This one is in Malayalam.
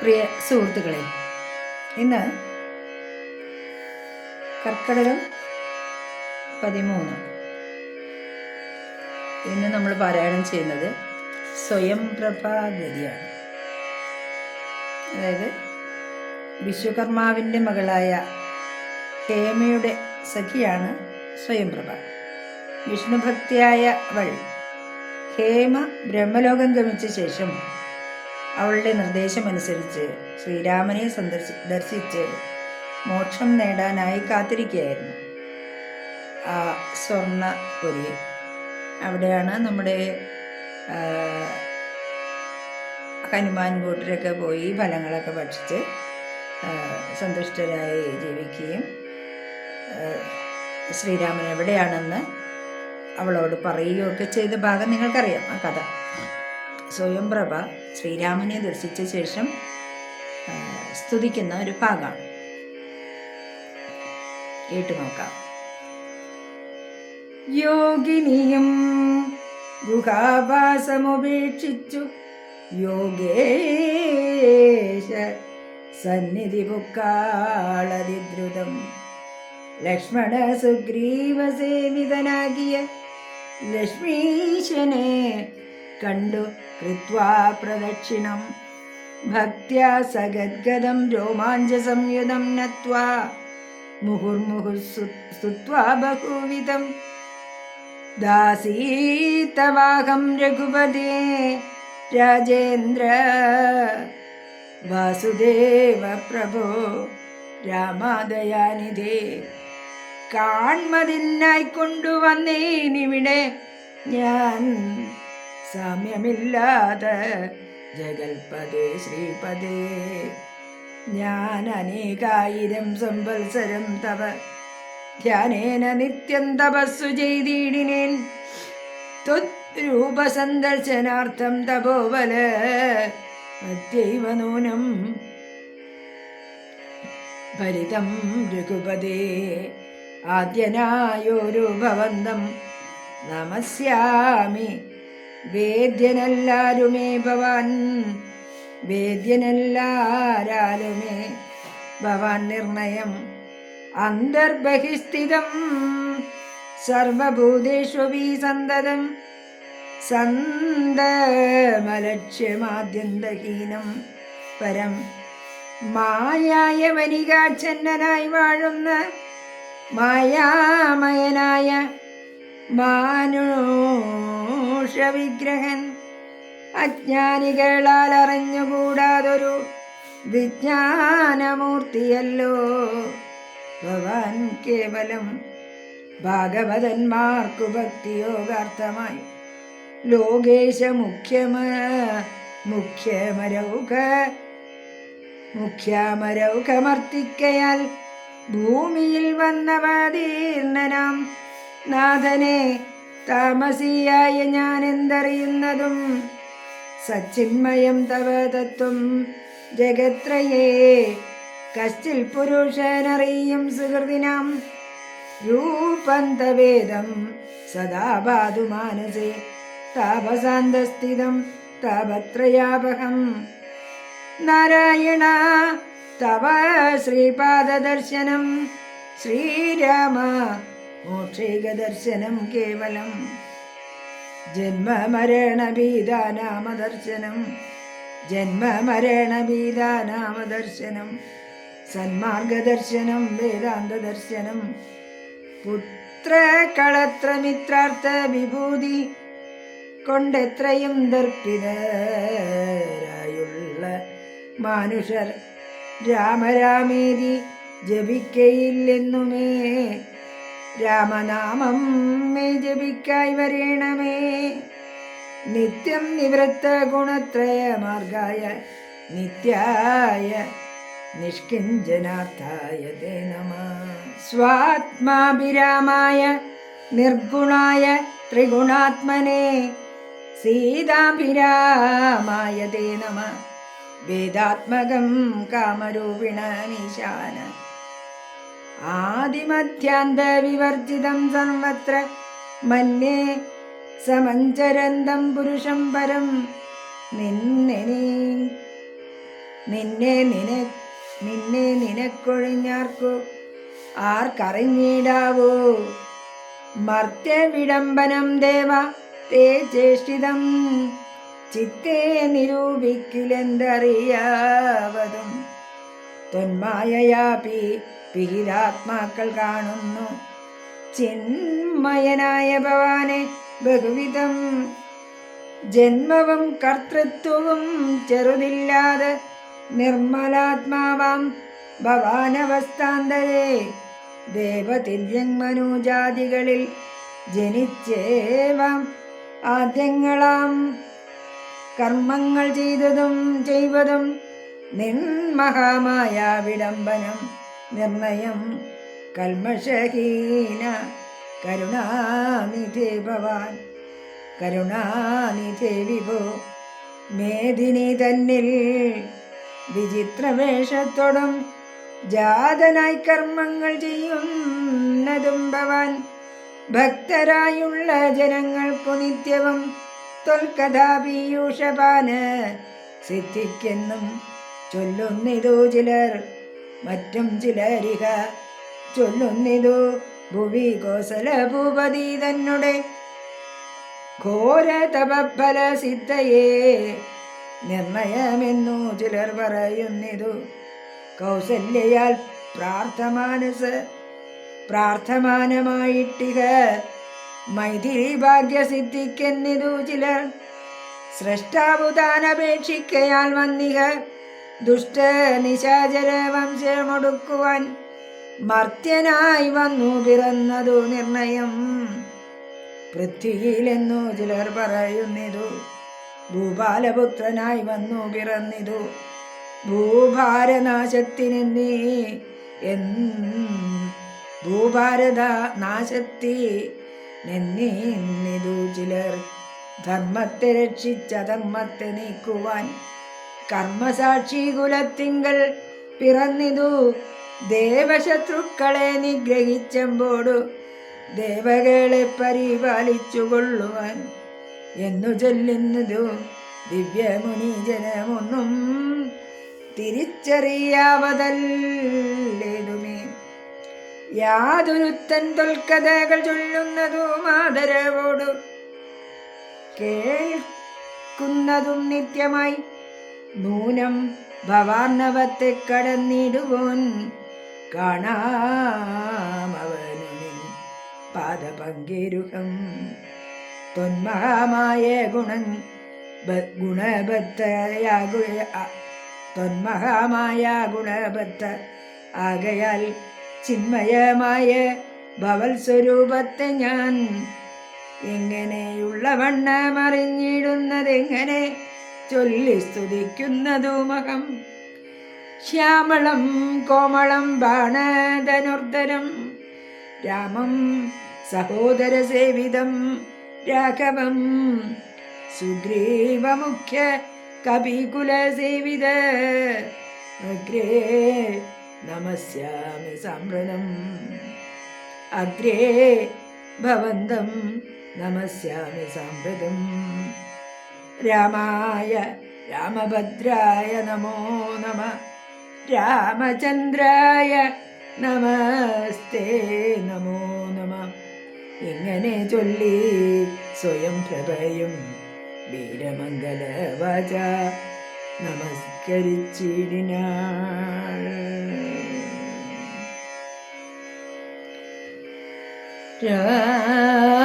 പ്രിയ സുഹൃത്തുക്കളെ ഇന്ന് കർക്കടകം പതിമൂന്ന്. ഇന്ന് നമ്മൾ പാരായണം ചെയ്യുന്നത് സ്വയം പ്രഭാഗതിയാണ്. അതായത് വിശ്വകർമാവിന്റെ മകളായ ഹേമയുടെ സഖിയാണ് സ്വയംപ്രഭ വിഷ്ണുഭക്തിയായ അവൾ ഹേമ ബ്രഹ്മലോകം ഗമിച്ച ശേഷം അവളുടെ നിർദ്ദേശമനുസരിച്ച് ശ്രീരാമനെ സന്ദർശി ദർശിച്ച് മോക്ഷം നേടാനായി കാത്തിരിക്കുകയായിരുന്നു. ആ സ്വർണപുരി അവിടെയാണ് നമ്മുടെ ഹനുമാൻ കൂട്ടരൊക്കെ പോയി ഫലങ്ങളൊക്കെ ഭക്ഷിച്ച് സന്തുഷ്ടരായി ജീവിക്കുകയും ശ്രീരാമൻ എവിടെയാണെന്ന് അവളോട് പറയുകയൊക്കെ ചെയ്ത ഭാഗം നിങ്ങൾക്കറിയാം ആ കഥ. സ്വയംപ്രഭ ശ്രീരാമനെ ദർശിച്ച ശേഷം സ്തുതിക്കുന്ന ഒരു ഭാഗമാണ് കേട്ടു നോക്കാം. യോഗിനിയും ഗുഹാവാസമുപേക്ഷിച്ചു. യോഗേശ സന്നിധി പുക്കാളതിദ്രുതം. ലക്ഷ്മണ സുഗ്രീവ സേവിതനാകിയ ലക്ഷ്മീശനെ കണ്ടു. കൃത്വാ പ്രദക്ഷിണം ഭക്ത്യാ സഗദ്ഗദം രോമാഞ്ച സംയുതം നത്വാ മുഹുർമുഹുർ സ്തുത്വാ ബഹുവിധം ദാസീതവാഹം രഘുപതേ രാജേന്ദ്ര വാസുദേവ പ്രഭോ രാമാദയാനിധേ കാൺമതിനായി കൊണ്ടുവന്നേനിവിടെ ഞാൻ സാമ്യമില്ലാതെ ജഗൽപദേ ശ്രീപദേ. ഞാൻ അനേകായിരം സംവത്സരം തവ ധ്യാനേന നിത്യം തപസ്സു ചെയ്തിടിനേൻ. രൂപസന്ദർശനാർത്ഥം തപോവല അത്യൈവ നൂനം ഭരിതം രഘുപതേ ആദ്യനായോരു ഭവന്തം നമസ്യാമി. വേദ്യനല്ലാരുമേ ഭവാൻ വേദ്യനല്ലാരാലുമേ ഭവാൻ നിർണയം. അന്തർബഹിസ്ഥിതം സർവഭൂതേഷ്വപി സന്തതം. സന്തമലക്ഷ്യമാദ്യന്തഹീനം പരം. മായായ വനികാച്ഛന്നനായി വാഴുന്ന മായാമയനായ മാനുഷവിഗ്രഹൻ അജ്ഞാനികളാൽ അറിഞ്ഞുകൂടാതൊരു വിജ്ഞാനമൂർത്തിയല്ലോ. ഭവാൻ കേവലം ഭാഗവതന്മാർക്കു ഭക്തിയോഗാർത്ഥമായി ലോകേശ മുഖ്യമ മുഖ്യമരൗക മുഖ്യമരൗകമർത്തിക്കയാൽ ഭൂമിയിൽ വന്നവതീർണനാം നാഥനെ താമസിയായ ഞാൻ എന്തറിയുന്നതും സച്ചിന്മയം തവ തത്വം ജഗത്രയേ. കശ്ചിൽ പുരുഷനറിയും സുഹൃതിനാം രൂപന്തവേദം സദാ പാതു മാനസേ താപസാന്തസ്ഥിതം താപത്രയാപഹം. നാരായണ തവ ശ്രീപാദദർശനം ശ്രീരാമ മോക്ഷൈകദർശനം കേവലം. ജന്മമരണഭീതാനാമദർശനം ജന്മമരണഭീതാനാമദർശനം സന്മാർഗദർശനം വേദാന്തദർശനം. പുത്രകളത്രമിത്രാർത്ഥ വിഭൂതി കൊണ്ടെത്രയും ദർപ്പിതരായുള്ള മാനുഷർ രാമരാമേതി ജപിക്കയില്ലെന്നുമേ രാമനാമം മേ ജപിക്കായി വരേണമേ. നിത്യം നിവൃത്ത ഗുണത്രയ മാർഗായ നിത്യായ നിഷ്കിഞ്ചനാർത്ഥായ നമ. സ്വാത്മാഭിരാമായ നിർഗുണായ ത്രിഗുണാത്മനെ സീതാഭിരാമായ നമ. വേദാത്മകം കാമരൂപിണമീശാന ആദിമധ്യാന്ത വിവർജിതം സർവത്ര. മന്യേ സമഞ്ചരന്തം പുരുഷം പരം. നിന്നെ നിന്നെ നിന നിന്നെ നിനക്കൊഴിഞ്ഞാർക്കു ആർക്കറിഞ്ഞിടാവൂ? മർത്യ വിടംബനം ദേവ തേ ചേഷ്ടിതം. ചിത്തേ നിരൂപിക്കിലെന്തറിയാവതും. തൊന്മായയാപി പിഹിതാത്മാക്കൾ കാണുന്നു. ചിന്മയനായ ഭവാനെ ബഹുവിധം ജന്മവും കർത്തൃത്വവും ചെറുതില്ലാതെ നിർമ്മലാത്മാവാം ഭവാനവസ്ഥാന്തരേ. ദേവതിര്യങ്മനുജാതികളിൽ ജനിച്ചേവാം ആദ്യങ്ങളാം കർമ്മങ്ങൾ ചെയ്തതും ചെയ്വതും നിന്മഹാമായ വിളംബനം നിർണയം കൽമഷഹീന കരുണാനിധി ഭവാൻ കരുണാനിധി വിഭോ മേദിനി തന്നിൽ വിചിത്രവേഷത്തോടും ജാതനായി കർമ്മങ്ങൾ ചെയ്യുന്നതും ഭവാൻ ഭക്തരായുള്ള ജനങ്ങൾക്കു നിത്യവും തൊൽക്കഥാപീയൂഷപാന് സിദ്ധിക്കെന്നും ചൊല്ലുന്നിതു ചിലർ മറ്റും ചിലരിക. ചൊല്ലുന്നിതു ഭുവി കോസല ഭൂപതി തന്നെ ഘോര തപഫല സിദ്ധയെ നിർണയമെന്നു ചിലർ പറയുന്നിതു. കൗസല്യയാൽ പ്രാർത്ഥമാനസ് പ്രാർത്ഥമാനമായിട്ടിക. മൈഥിലി ഭാഗ്യസിദ്ധിക്കെന്നിതു ചിലർ സൃഷ്ടാവുതാനപേക്ഷിക്കയാൽ വന്നിക. ദുഷ്ട നിശാചര വംശമൊടുക്കുവാൻ മർത്യനായി വന്നു പിറന്നതു നിർണയം. പൃഥ്വിയിലെന്നു ചിലർ പറയുന്നിതു ഭൂപാലപുത്രനായി വന്നു പിറന്നിതു. ഭൂഭാരനാശത്തിനെന്നീ എൻ ഭൂഭാരത നാശത്തി നെന്നിതു ചിലർ. ധർമ്മത്തെ രക്ഷിച്ച ധർമ്മത്തെ നീക്കുവാൻ കർമ്മസാക്ഷി കുലത്തിങ്കൽ പിറന്നിതു. ദേവശത്രുക്കളെ നിഗ്രഹിച്ചമ്പോടു ദേവകളെ പരിപാലിച്ചു കൊള്ളുവാൻ എന്നു ചൊല്ലുന്നതു ദിവ്യമുനി ജനമൊന്നും തിരിച്ചറിയാവതല്ലേതുമേ യാതൊരുത്തൻ തൊൽക്കഥകൾ ചൊല്ലുന്നതു മാതരവോടു കേൾക്കുന്നതും നിത്യമായി നൂനം ഭവാർണവത്തെ കടന്നിടുവോൻ കാണാമവനുമിൻ പാദപങ്കിരുഹം. തൊന്മഹമായ ഗുണൻ ഗുണഭത്തയാകു തൊന്മഹമായ ഗുണഭത്ത ആകയാൽ ചിന്മയമായ ഭവൽ സ്വരൂപത്തെ ഞാൻ എങ്ങനെയുള്ള വണ്ണം അറിഞ്ഞിടുന്നതെങ്ങനെ ചൊല്ലി സ്തുതിക്കുന്നതുമകം ശ്യാമളം കോമളം ബാണധനുർധരം രാമം സഹോദരസേവിതം രാഘവം. സുഗ്രീവമുഖ്യ കപികുലസേവിത. അഗ്രേ നമസ്യാമി സാമ്പ്രതം അഗ്രേ ഭവന്തം നമസ്യാമി സാമ്പ്രതം. രാമായ രാമഭദ്രായ നമോ നമ. രാമചന്ദ്രായ നമസ്തേ നമോ നമ. എങ്ങനെ ചൊല്ലി സ്വയം പ്രഭയും വീരമംഗല വച നമസ്കരിച്ചിടിനാൾ. രാമ